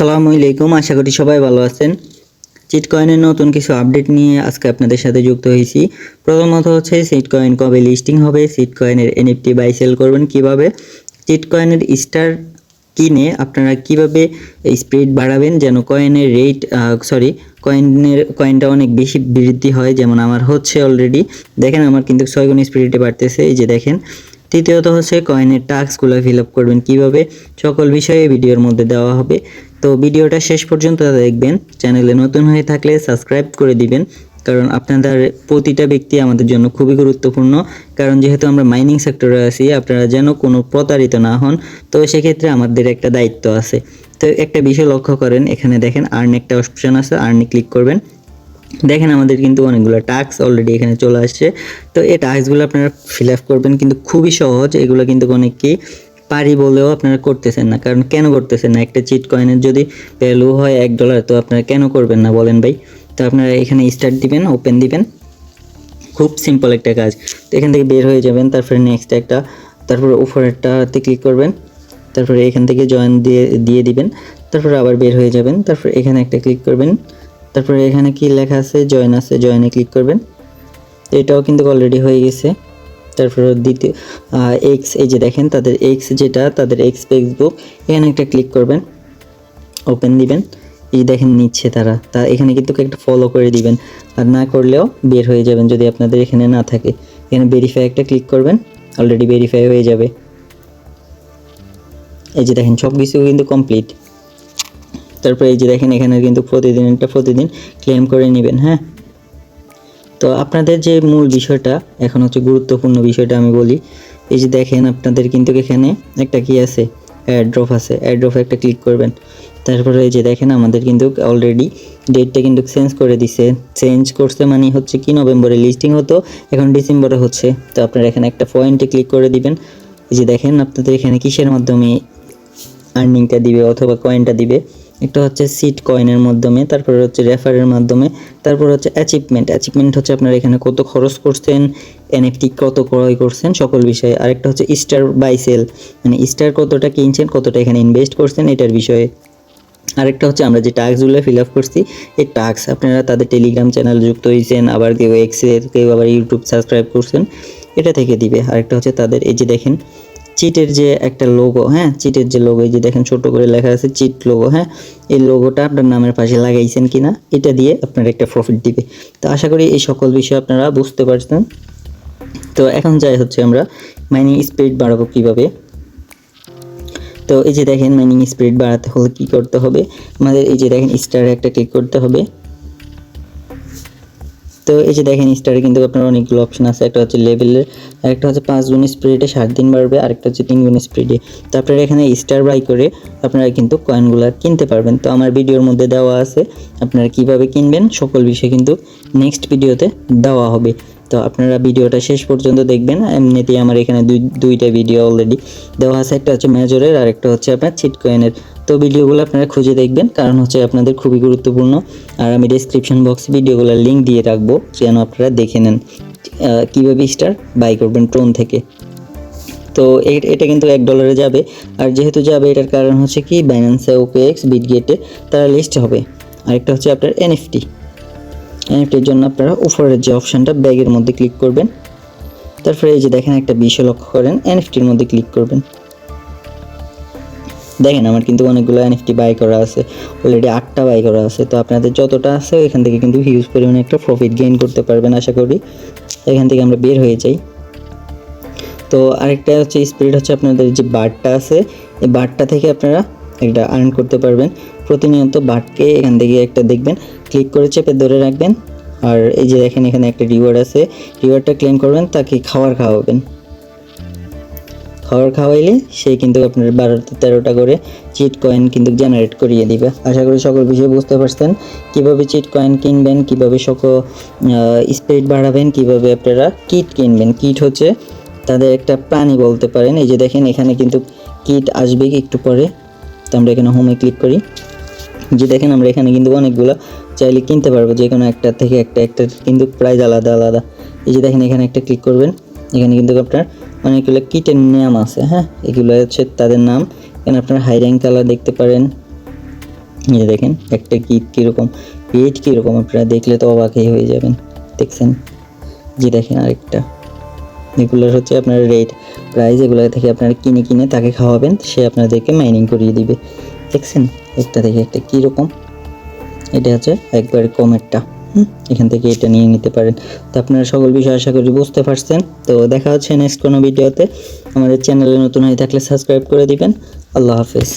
আসসালামু আলাইকুম, আশা করি সবাই ভালো আছেন। চিট কয়েনের নতুন কিছু আপডেট নিয়ে আজকে আপনাদের সাথে যুক্ত হয়েছি। প্রথমত হচ্ছে সিট কয়েন কবে লিস্টিং হবে সিট কয়েনের এনএফটি বাই সেল করবেন কীভাবে চিট কয়েনের স্টার কিনে আপনারা কীভাবে স্পিড বাড়াবেন, যেন কয়েনের রেট সরি কয়েনের কয়েনটা অনেক বেশি বৃদ্ধি হয়, যেমন আমার হচ্ছে অলরেডি দেখেন আমার কিন্তু ছয় গুণ স্পিরিটে বাড়তেছে, এই যে দেখেন। তৃতীয়ত হচ্ছে কয়েনের টাস্কগুলো ফিল আপ করবেন কীভাবে, সকল বিষয়ে ভিডিওর মধ্যে দেওয়া হবে। তো ভিডিওটা শেষ পর্যন্ত দেখবেন। চ্যানেলে নতুন হয়ে থাকলে সাবস্ক্রাইব করে দিবেন। কারণ আপনাদের প্রতিটা ব্যক্তি আমাদের জন্য খুবই গুরুত্বপূর্ণ। কারণ যেহেতু আমরা মাইনিং সেক্টরে আছি, আপনারা যেন কোনো প্রতারিত না হন, তো সেক্ষেত্রে আমাদের একটা দায়িত্ব আছে। তো একটা বিষয় লক্ষ্য করেন, এখানে দেখেন আর্ন একটা অপশন আছে আর্নে ক্লিক করবেন। দেখেন আমাদের কিন্তু অনেকগুলো টাস্ক অলরেডি এখানে চলে আসছে। তো এই টাস্কগুলো আপনারা ফিল আপ করবেন, কিন্তু খুবই সহজ। এগুলো কিন্তু অনেককেই পারি বলেও আপনারা করতেছেন না। কারণ কেন করতেছেন না? একটা চিট কয়েনের যদি ভ্যালু হয় এক ডলার তো আপনারা কেন করবেন না বলেন ভাই? তো আপনারা এখানে স্টার্ট দিবেন ওপেন দিবেন। খুব সিম্পল একটা কাজ। তো এখান থেকে বের হয়ে যাবেন, তারপরে নেক্সট একটা, তারপরে উপরেরটাতে ক্লিক করবেন। তারপরে এখান থেকে জয়েন দিয়ে দিয়ে দিবেন। তারপরে আবার বের হয়ে যাবেন। তারপরে এখানে একটা ক্লিক করবেন। তারপরে এখানে কি লেখা আছে? জয়েন আছে জয়েনে ক্লিক করবেন। এটাও কিন্তু অলরেডি হয়ে গেছে। তারপর দ্বিতীয় এক্স এই যে দেখেন তাদের এক্স যেটা, তাদের এক্স ফেসবুক এখানে একটা ক্লিক করবেন ওপেন দিবেন, এই দেখেন নিচ্ছে তারা, তা এখানে কিন্তু একটা ফলো করে দিবেন, আর না করলেও বের হয়ে যাবেন যদি আপনাদের এখানে না থাকে, এখানে ভেরিফাই একটা ক্লিক করবেন অলরেডি ভেরিফাই হয়ে যাবে। এই যে দেখেন সব কিছু কিন্তু কমপ্লিট তারপরে এই যে দেখেন এখানে কিন্তু প্রতিদিন একটা প্রতিদিন ক্লেম করে নেবেন হ্যাঁ? তো আপনাদের যে মূল বিষয়টা, এখন হচ্ছে গুরুত্বপূর্ণ বিষয়টা আমি বলি, এই যে দেখেন আপনাদের কিন্তু এখানে একটা কি আছে? অ্যাড্রপ আছে। অ্যাড্রপে একটা ক্লিক করবেন। তারপরে এই যে দেখেন আমাদের কিন্তু অলরেডি ডেটটা কিন্তু চেঞ্জ করে দিছে। চেঞ্জ করছে মানে হচ্ছে কি? নভেম্বরে লিস্টিং হতো, এখন ডিসেম্বরে হচ্ছে। তো আপনারা এখানে একটা পয়েন্টে ক্লিক করে দিবেন। এই যে দেখেন আপনাদের এখানে কিসের মাধ্যমে আর্নিংটা দিবে অথবা কয়েনটা দিবে? একটা হচ্ছে সিট কয়েনের মাধ্যমে, তারপরে হচ্ছে রেফারের মাধ্যমে, তারপর হচ্ছে অ্যাচিভমেন্ট অ্যাচিভমেন্ট হচ্ছে আপনারা এখানে কত খরচ করছেন এনএফটি কত ক্রয় করছেন, সকল বিষয়ে। আরেকটা হচ্ছে স্টার বাই সেল মানে স্টার কতটা কিনছেন, কতটা এখানে ইনভেস্ট করছেন, এটার বিষয়ে। আরেকটা হচ্ছে আমরা যে টাস্কগুলো ফিল আপ করছি, এই টাস্ক আপনারা তাদের টেলিগ্রাম চ্যানেল যুক্ত হয়েছেন, আবার কেউ এক্সে কেউ আবার ইউটিউব সাবস্ক্রাইব করছেন, এটা থেকে দিবে। আরেকটা হচ্ছে তাদের, এই যে দেখেন চিটের যে একটা লোগো হ্যাঁ? চিটের যে লোগো এই যে দেখেন ছোট করে লেখা আছে চিট লোগো হ্যাঁ? এই লোগোটা আপনার নামের পাশে লাগাইছেন কিনা, এটা দিয়ে আপনার একটা প্রফিট দিবে। তো আশা করি এই সকল বিষয় আপনারা বুঝতে পারছেন। তো এখন যাই হচ্ছে আমরা মাইনিং স্পিড বাড়াবো কীভাবে। তো এই যে দেখেন মাইনিং স্পিড বাড়াতে হলে কি করতে হবে? আমাদের এই যে দেখেন স্টারে একটা ক্লিক করতে হবে। তো এই যে দেখেন স্টারে কিন্তু আপনার অনেকগুলো অপশন আছে। একটা হচ্ছে লেভেলের আরেকটা হচ্ছে পাঁচ গুণ স্পিডে সাত দিন বাড়বে আরেকটা হচ্ছে তিন গুণ স্পিডে তো আপনারা এখানে স্টার বাই করে আপনারা কিন্তু কয়েনগুলো কিনতে পারবেন। তো আমার ভিডিওর মধ্যে দেওয়া আছে, আপনারা কীভাবে কিনবেন, সকল বিষয় কিন্তু নেক্সট ভিডিওতে দেওয়া হবে। তো আপনারা ভিডিওটা শেষ পর্যন্ত দেখবেন। এমনিতেই আমার এখানে দুই, দুইটা ভিডিও অলরেডি দেওয়া আছে। একটা হচ্ছে মেজরের আর একটা হচ্ছে আপনার চিট কয়েনের তো ভিডিওগুলো আপনারা খুঁজে দেখবেন, কারণ হচ্ছে আপনাদের খুবই গুরুত্বপূর্ণ। আর আমি ডিসক্রিপশন বক্সে ভিডিওগুলোর লিঙ্ক দিয়ে রাখব, যেন আপনারা দেখে নেন কীভাবে স্টার বাই করবেন ট্রোন থেকে। তো এটা কিন্তু এক ডলারে যাবে। আর যেহেতু যাবে, এটার কারণ হচ্ছে কি বাইন্যান্সে ওকে এক্স বিটগেটে তারা লিস্ট হবে। আরেকটা হচ্ছে আপনার এনএফটি এনএফটির জন্য আপনারা উপরের যে অপশানটা ব্যাগের মধ্যে ক্লিক করবেন। তারপরে এই যে দেখেন একটা বিষয় লক্ষ্য করেন, এনএফটির মধ্যে ক্লিক করবেন। দেখেন আমার কিন্তু অনেকগুলো এনএফটি বাই করা আছে অলরেডি আটটা বাই করা আছে, তো আপনাদের যতটা আছে এখান থেকে কিন্তু হিউজ পরিমাণে একটা প্রফিট গেইন করতে পারবেন আশা করি। এখান থেকে আমরা বের হয়ে যাই। তো আরেকটা হচ্ছে স্পিরিট হচ্ছে আপনাদের যে বারটা আছে, এই বারটা থেকে আপনারা একটা আর্ন করতে পারবেন। প্রতিনিয়ত বাটকে এখান থেকে একটা দেখবেন ক্লিক করে চেপে ধরে রাখবেন। আর এই যে দেখেন এখানে একটা রিওয়ার্ড আছে রিওয়ার্ডটা ক্লেম করবেন, তাকে খাওয়ার খাওয়াবেন। খাবার খাওয়াইলে সে কিন্তু আপনার বারোটা তেরোটা করে চিট কয়েন কিন্তু জেনারেট করিয়ে দিবে। আশা করি সকল বিষয় বুঝতে পারছেন। কীভাবে চিট কয়েন কিনবেন, কীভাবে সকল স্পিড বাড়াবেন, কীভাবে আপনারা কিট কিনবেন। কিট হচ্ছে তাদের একটা প্রাণী বলতে পারেন। এই যে দেখেন এখানে কিন্তু কিট আসবে একটু পরে। তো আমরা এখানে হোমে ক্লিক করি। যে দেখেন আমরা এখানে কিন্তু অনেকগুলো চাইলে কিনতে পারব। যে কোনো একটা থেকে একটা একটা কিন্তু প্রাইস আলাদা আলাদা। এই যে দেখেন এখানে একটা ক্লিক করবেন। এখানে কিন্তু আপনার অনেকগুলো কিটের নাম আছে হ্যাঁ? এগুলো হচ্ছে তাদের নাম। এখানে আপনার হাই র্যাঙ্ক কালার দেখতে পারেন। এই যে দেখেন, একটা কিট কীরকম রেট কীরকম, আপনারা দেখলে তো অবাকই হয়ে যাবেন। দেখছেন? যে দেখেন আরেকটা। এগুলো হচ্ছে আপনার রেট প্রাইস এগুলো থেকে আপনারা কিনে কিনে তাকে খাওয়াবেন, সে আপনাদেরকে মাইনিং করিয়ে দিবে। দেখছেন? একটা থেকে একটা কীরকম এটা হচ্ছে একবারে কমেরটা। এখান থেকে এটা নিয়ে নিতে পারেন। তো আপনারা সকল বিষয় আশা করি বুঝতে পারছেন। তো দেখা হচ্ছে নেক্সট কোনো ভিডিওতে। আমাদের চ্যানেলে নতুন হয়ে থাকলে সাবস্ক্রাইব করে দিবেন। আল্লাহ হাফেজ।